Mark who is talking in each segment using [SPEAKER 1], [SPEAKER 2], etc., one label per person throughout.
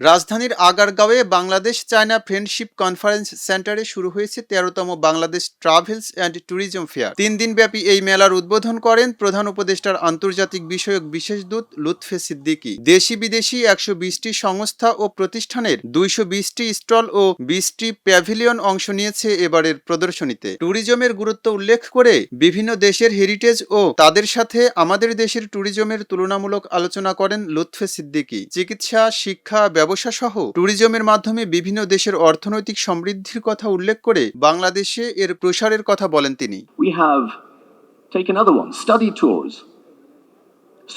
[SPEAKER 1] রাজধানীর আগারগাঁওয়ে Bangladesh China friendship conference সেন্টারে শুরু হয়েছে তেরোতম Bangladesh travels and tourism fair. তিন দিনব্যাপী এই মেলার উদ্বোধন করেন প্রধান উপদেষ্টার আন্তর্জাতিক বিষয়ক বিশেষ দূত লুৎফে সিদ্দিকি। দেশি বিদেশি একশো বিশটি সংস্থা ও প্রতিষ্ঠানের দুইশো বিশটি স্টল ও বিশটি প্যাভিলিয়ন অংশ নিয়েছে এবারের প্রদর্শনীতে। ট্যুরিজমের গুরুত্ব উল্লেখ করে বিভিন্ন দেশের হেরিটেজ ও তাদের সাথে আমাদের দেশের ট্যুরিজমের তুলনামূলক আলোচনা করেন লুৎফে সিদ্দিকী। চিকিৎসা, শিক্ষা ব্যবসা সহ ট্যুরিজমের মাধ্যমে বিভিন্ন দেশের অর্থনৈতিক সমৃদ্ধির কথা উল্লেখ করে বাংলাদেশে এর প্রসারের কথা বলেন তিনি
[SPEAKER 2] We have taken other ones, study tours.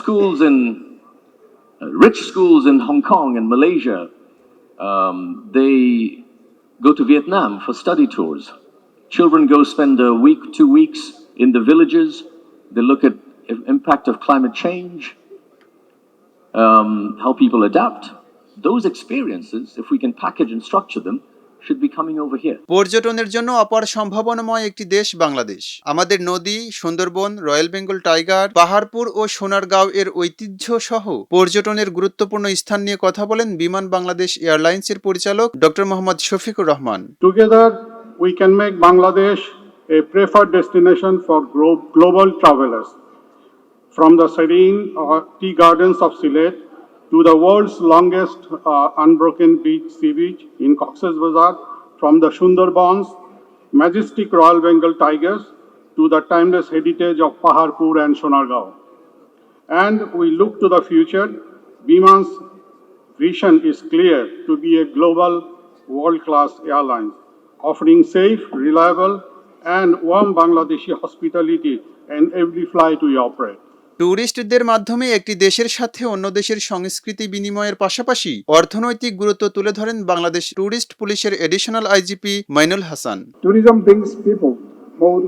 [SPEAKER 2] Schools in, uh, rich schools in Hong Kong and Malaysia, um, they go to Vietnam for study tours. Children go spend a week, two weeks in the villages. They look at i- impact of climate change, um, how people adapt. those experiences, if we can package and structure them,
[SPEAKER 1] পর্যটনের জন্য অপার সম্ভাবনাময় একটি দেশ বাংলাদেশ। আমাদের নদী Sundarban royal Bengal tiger Paharpur ও সোনারগাঁও এর ঐতিহ্য সহ পর্যটনের গুরুত্বপূর্ণ স্থান নিয়ে কথা বলেন বিমান বাংলাদেশ এয়ারলাইন্স এর পরিচালক doctor Mohammad Shafiqur Rahman.
[SPEAKER 3] Together we can make Bangladesh a prefer destination for global travellers from the serene tea gardens of Sylhet to the world's longest uh, unbroken beach, sea beach in Cox's Bazar, from the Sundarbans, majestic Royal Bengal tigers to the timeless heritage of Paharpur and Sonargaon. And we look to the future, Biman's vision is clear to be a global world-class airline, offering safe, reliable, and warm Bangladeshi hospitality in every flight we operate.
[SPEAKER 1] ট্যুরিস্টদের মাধ্যমে একটি দেশের সাথে অন্য দেশের সংস্কৃতি বিনিময়ের পাশাপাশি অর্থনৈতিক গুরুত্ব তুলে ধরেন বাংলাদেশ ট্যুরিস্ট পুলিশের additional IGP Mainul Hasan.
[SPEAKER 4] Tourism brings people more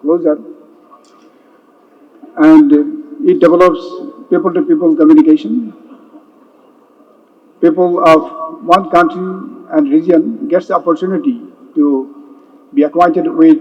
[SPEAKER 4] closer and it develops people to people communication people of one country and region gets opportunity to be acquainted with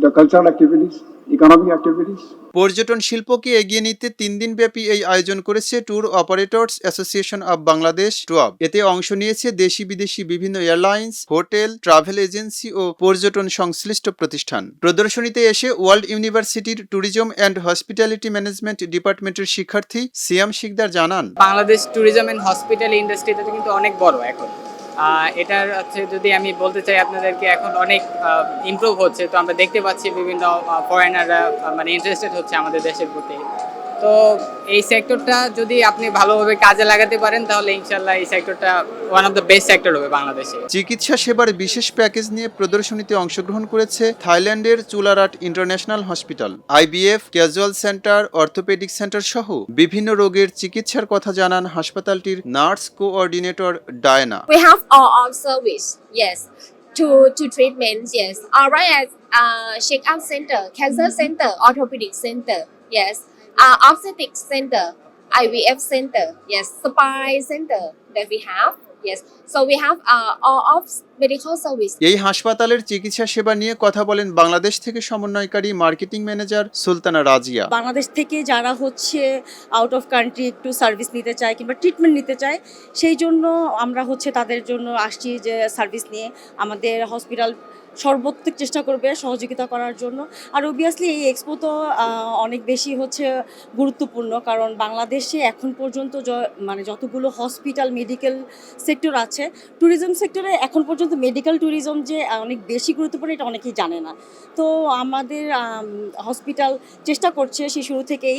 [SPEAKER 4] the cultural activities economic activities.
[SPEAKER 1] পর্যটন শিল্পকে এগিয়ে নিতে তিন দিন ব্যাপী এই আয়োজন করেছে tour operators association of Bangladesh TOAB এতে অংশ নিয়েছে দেশি বিদেশি বিভিন্ন এয়ারলাইন্স হোটেল ট্রাভেল এজেন্সি ও পর্যটন সংশ্লিষ্ট প্রতিষ্ঠান। প্রদর্শনীতে এসে ওয়ার্ল্ড ইউনিভার্সিটির ট্যুরিজম অ্যান্ড হসপিটালিটি ম্যানেজমেন্ট ডিপার্টমেন্টের শিক্ষার্থী সিয়াম শিকদার জানান।
[SPEAKER 5] বাংলাদেশ ট্যুরিজম অ্যান্ড হসপিটাল ইন্ডাস্ট্রিটা কিন্তু অনেক বড় এখন। এটার হচ্ছে যদি আমি বলতে চাই আপনাদেরকে এখন অনেক ইমপ্রুভ হচ্ছে, তো আমরা দেখতে পাচ্ছি বিভিন্ন ফরেনাররা মানে ইন্টারেস্টেড হচ্ছে আমাদের দেশের প্রতি। তো এই সেক্টরটা যদি আপনি ভালোভাবে কাজে লাগাতে পারেন তাহলে ইনশাল্লাহ এই সেক্টরটা one of the best sector হবে বাংলাদেশে
[SPEAKER 1] চিকিৎসা সেবার বিশেষ প্যাকেজ নিয়ে প্রদর্শনীতে অংশগ্রহণ করেছে থাইল্যান্ডের Chularat international hospital IBF casual centre orthopaedic centre সহ বিভিন্ন রোগের চিকিৎসার কথা জানান হাসপাতালটির nurse coordinator Diana
[SPEAKER 6] We have all our service, yes, to to treatments, yes. All right, as uh, check-up center, cancer center, orthopedic center, yes. Uh, obstetric center, IVF center, yes. Spine center that we have, yes. So we have uh, all of medical service.
[SPEAKER 1] এই হাসপাতালের চিকিৎসা সেবা নিয়ে কথা বলেন বাংলাদেশ থেকে সমন্বয়কারী marketing manager Sultana Razia
[SPEAKER 7] Bangladesh থেকে যারা হচ্ছে আউট অফ কান্ট্রি একটু সার্ভিস নিতে চায় কিংবা ট্রিটমেন্ট নিতে চায় সেই জন্য আমরা হচ্ছে তাদের জন্য আসছি যে সার্ভিস নিয়ে আমাদের হসপিটাল সর্বোত্তক চেষ্টা করবে সহযোগিতা করার জন্য আর অবভিয়াসলি এই এক্সপো তো অনেক বেশি হচ্ছে গুরুত্বপূর্ণ কারণ বাংলাদেশে এখন পর্যন্ত য- মানে যতগুলো হসপিটাল মেডিকেল সেক্টর আছে ট্যুরিজম সেক্টরে এখন পর্যন্ত মেডিকেল ট্যুরিজম যে অনেক বেশি গুরুত্বপূর্ণ এটা অনেকেই জানে না। তো আমাদের হসপিটাল চেষ্টা করছে সে শুরু থেকেই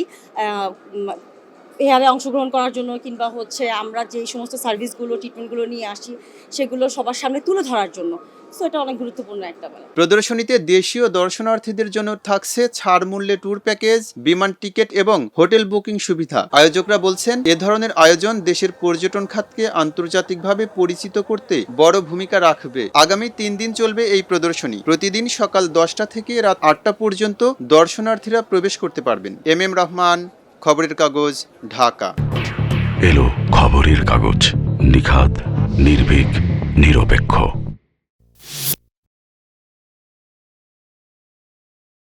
[SPEAKER 7] এয়ারে অংশগ্রহণ করার জন্য কিংবা হচ্ছে আমরা যে সমস্ত সার্ভিসগুলো ট্রিটমেন্টগুলো নিয়ে আসি, সেগুলো সবার সামনে তুলে ধরার জন্য। সো এটা অনেক গুরুত্বপূর্ণ একটা বেলা
[SPEAKER 1] প্রদর্শনীতে দেশীয় দর্শনার্থীদের জন্য থাকছে ছাড় মূল্যে ট্যুর প্যাকেজ বিমান টিকিট এবং হোটেল বুকিং সুবিধা। আয়োজকরা বলছেন, এ ধরনের আয়োজন দেশের পর্যটন খাতকে আন্তর্জাতিকভাবে পরিচিত করতে বড় ভূমিকা রাখবে। আগামী তিন দিন চলবে এই প্রদর্শনী। প্রতিদিন সকাল দশটা থেকে রাত আটটা পর্যন্ত দর্শনার্থীরা প্রবেশ করতে পারবেন। এম এম রহমান খবরের কাগজ ঢাকা।
[SPEAKER 8] এলো খবরের কাগজ নিখাত নির্ভীক নিরপেক্ষ।